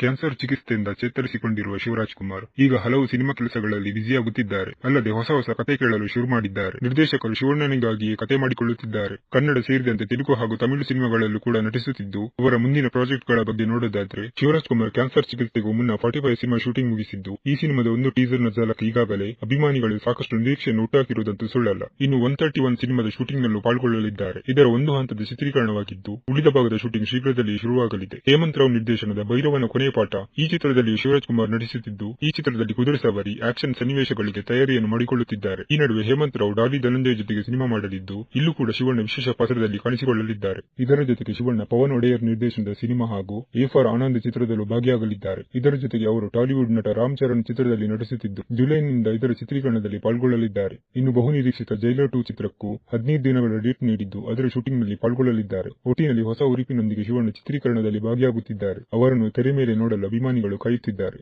Cancer ಚಿಕಿತ್ಸೆಯಿಂದ ಚೇತರಿಸಿಕೊಂಡಿರುವ ಶಿವರಾಜ್ ಕುಮಾರ್ ಈಗ ಹಲವು ಸಿನಿಮಾ ಕೆಲಸಗಳಲ್ಲಿ ಬ್ಯುಸಿಯಾಗುತ್ತಿದ್ದಾರೆ. ಅಲ್ಲದೆ ಹೊಸ ಹೊಸ ಕತೆ ಕೇಳಲು ಶುರು ಮಾಡಿದ್ದಾರೆ. ನಿರ್ದೇಶಕರು ಶಿವಣ್ಣನಿಗಾಗಿಯೇ ಕತೆ ಮಾಡಿಕೊಳ್ಳುತ್ತಿದ್ದಾರೆ. ಕನ್ನಡ ಸೇರಿದಂತೆ ತೆಲುಗು ಹಾಗೂ ತಮಿಳು ಸಿನಿಮಾಗಳಲ್ಲೂ ಕೂಡ ನಟಿಸುತ್ತಿದ್ದು, ಅವರ ಮುಂದಿನ ಪ್ರಾಜೆಕ್ಟ್ಗಳ ಬಗ್ಗೆ ನೋಡೋದಾದ್ರೆ ಶಿವರಾಜ್ ಕುಮಾರ್ ಕ್ಯಾನ್ಸರ್ ಚಿಕಿತ್ಸೆಗೂ ಮುನ್ನ ಫಾರ್ಟಿ ಫೈವ್ ಸಿನಿಮಾ ಶೂಟಿಂಗ್ ಮುಗಿಸಿದ್ದು, ಈ ಸಿನಿಮಾದ ಒಂದು ಟೀಸರ್ನ ಝಲಕ್ ಈಗಾಗಲೇ ಅಭಿಮಾನಿಗಳು ಸಾಕಷ್ಟು ನಿರೀಕ್ಷೆಯನ್ನು ಹುಟ್ಟಾಕಿರುವುದಂತೂ ಸುಳ್ಳಲ್ಲ. ಇನ್ನು ಒನ್ ತರ್ಟಿ ಒನ್ ಸಿನಿಮಾದ ಶೂಟಿಂಗ್ ನಲ್ಲೂ ಪಾಲ್ಗೊಳ್ಳಲಿದ್ದಾರೆ. ಇದರ ಒಂದು ಹಂತದ ಚಿತ್ರೀಕರಣವಾಗಿದ್ದು, ಉಳಿದ ಭಾಗದ ಶೂಟಿಂಗ್ ಶೀಘ್ರದಲ್ಲಿ ಶುರುವಾಗಲಿದೆ. ಹೇಮಂತ್ ರಾವ್ ನಿರ್ದೇಶನದ ಭೈರವನ ಕೊನೆಯ ಪಾಠ ಈ ಚಿತ್ರದಲ್ಲಿ ಶಿವರಾಜ್ ಕುಮಾರ್ ನಟಿಸುತ್ತಿದ್ದು, ಈ ಚಿತ್ರದಲ್ಲಿ ಕುದುರೆ ಸವಾರಿ, ಆಕ್ಷನ್ ಸನ್ನಿವೇಶಗಳಿಗೆ ತಯಾರಿಯನ್ನು ಮಾಡಿಕೊಳ್ಳುತ್ತಿದ್ದಾರೆ. ಈ ನಡುವೆ ಹೇಮಂತ್ ರಾವ್, ಡಾಲಿ ಧನಂಜಯ ಜೊತೆಗೆ ಸಿನಿಮಾ ಮಾಡಲಿದ್ದು, ಇಲ್ಲೂ ಕೂಡ ಶಿವಣ್ಣ ವಿಶೇಷ ಪಾತ್ರದಲ್ಲಿ ಕಾಣಿಸಿಕೊಳ್ಳಲಿದ್ದಾರೆ. ಇದರ ಜೊತೆಗೆ ಶಿವಣ್ಣ ಪವನ್ ಒಡೆಯರ್ ನಿರ್ದೇಶನದ ಸಿನಿಮಾ ಹಾಗೂ ಎ ಫಾರ್ ಆನಂದ್ ಚಿತ್ರದಲ್ಲೂ ಭಾಗಿಯಾಗಲಿದ್ದಾರೆ. ಇದರ ಜೊತೆಗೆ ಅವರು ಟಾಲಿವುಡ್ ನಟ ರಾಮ್ ಚರಣ್ ಚಿತ್ರದಲ್ಲಿ ನಟಿಸುತ್ತಿದ್ದು, ಜುಲೈನಿಂದ ಇದರ ಚಿತ್ರೀಕರಣದಲ್ಲಿ ಪಾಲ್ಗೊಳ್ಳಲಿದ್ದಾರೆ. ಇನ್ನು ಬಹುನಿರೀಕ್ಷಿತ ಜೈಲರ್ ಟೂ ಚಿತ್ರಕ್ಕೂ ಹದಿನೈದು ದಿನಗಳ ಡೇಟ್ ನೀಡಿದ್ದು, ಅದರ ಶೂಟಿಂಗ್ನಲ್ಲಿ ಪಾಲ್ಗೊಳ್ಳಲಿದ್ದಾರೆ. ಒಟ್ಟಿನಲ್ಲಿ ಹೊಸ ಉರಿಪಿನೊಂದಿಗೆ ಶಿವಣ್ಣ ಚಿತ್ರೀಕರಣದಲ್ಲಿ ಭಾಗಿಯಾಗುತ್ತಿದ್ದಾರೆ. ಅವರನ್ನು ತೆರೆ ಮೇಲೆ ನೋಡಲು ಅಭಿಮಾನಿಗಳು ಕಾಯುತ್ತಿದ್ದಾರೆ.